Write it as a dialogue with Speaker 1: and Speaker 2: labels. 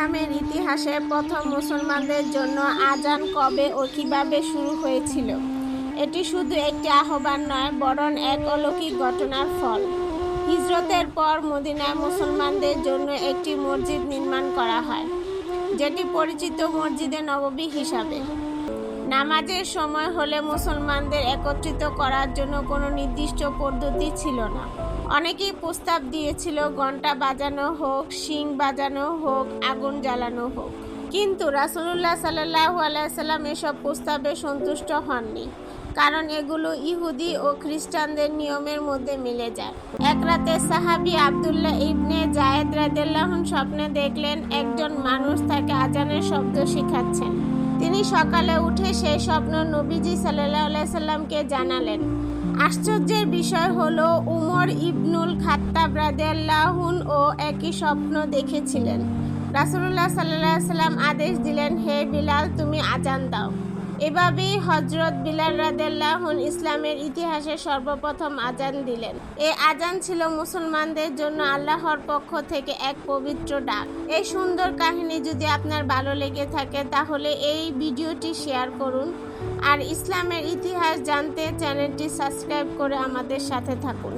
Speaker 1: ইসলামের ইতিহাসে প্রথম মুসলমানদের জন্য আজান কবে ও কীভাবে শুরু হয়েছিল? এটি শুধু একটি আহ্বান নয়, বরং এক অলৌকিক ঘটনার ফল। হিজরতের পর মদিনায় মুসলমানদের জন্য একটি মসজিদ নির্মাণ করা হয়, যেটি পরিচিত মসজিদে নববী হিসাবে। নামাজের সময় হলে মুসলমানদের একত্রিত করার জন্য কোনো নির্দিষ্ট পদ্ধতি ছিল না। অনেকেই প্রস্তাব দিয়েছিল ঘণ্টা বাজানো হোক, শিং বাজানো হোক, আগুন জ্বালানো হোক। কিন্তু রাসুলুল্লাহ সাল্লাহ আলাইসাল্লাম এসব প্রস্তাবে সন্তুষ্ট হননি, কারণ এগুলো ইহুদি ও খ্রিস্টানদের নিয়মের মধ্যে মিলে যায়। এক রাতে সাহাবি আবদুল্লাহ ইবনে জায়েদ রাদেল্লাহন স্বপ্নে দেখলেন একজন মানুষ তাকে আজানের শব্দ শেখাচ্ছেন। তিনি সকালে উঠে সেই স্বপ্ন নবীজি সাল্লাহ সাল্লামকে জানালেন। আশ্চর্যের বিষয় হল, উমর ইবনুল খাত্তাব রাদিয়াল্লাহুন ও একই স্বপ্ন দেখেছিলেন। রাসুল্লাহ সাল্লাহ সাল্লাম আদেশ দিলেন, হে বিলাল, তুমি আজান দাও। এভাবেই হজরত বিলাল রাদেল্লাহুন ইসলামের ইতিহাসে সর্বপ্রথম আজান দিলেন। এই আজান ছিল মুসলমানদের জন্য আল্লাহর পক্ষ থেকে এক পবিত্র ডাক। এই সুন্দর কাহিনী যদি আপনার ভালো লেগে থাকে, তাহলে এই ভিডিওটি শেয়ার করুন। আর ইসলামের ইতিহাস জানতে চ্যানেলটি সাবস্ক্রাইব করে আমাদের সাথে থাকুন।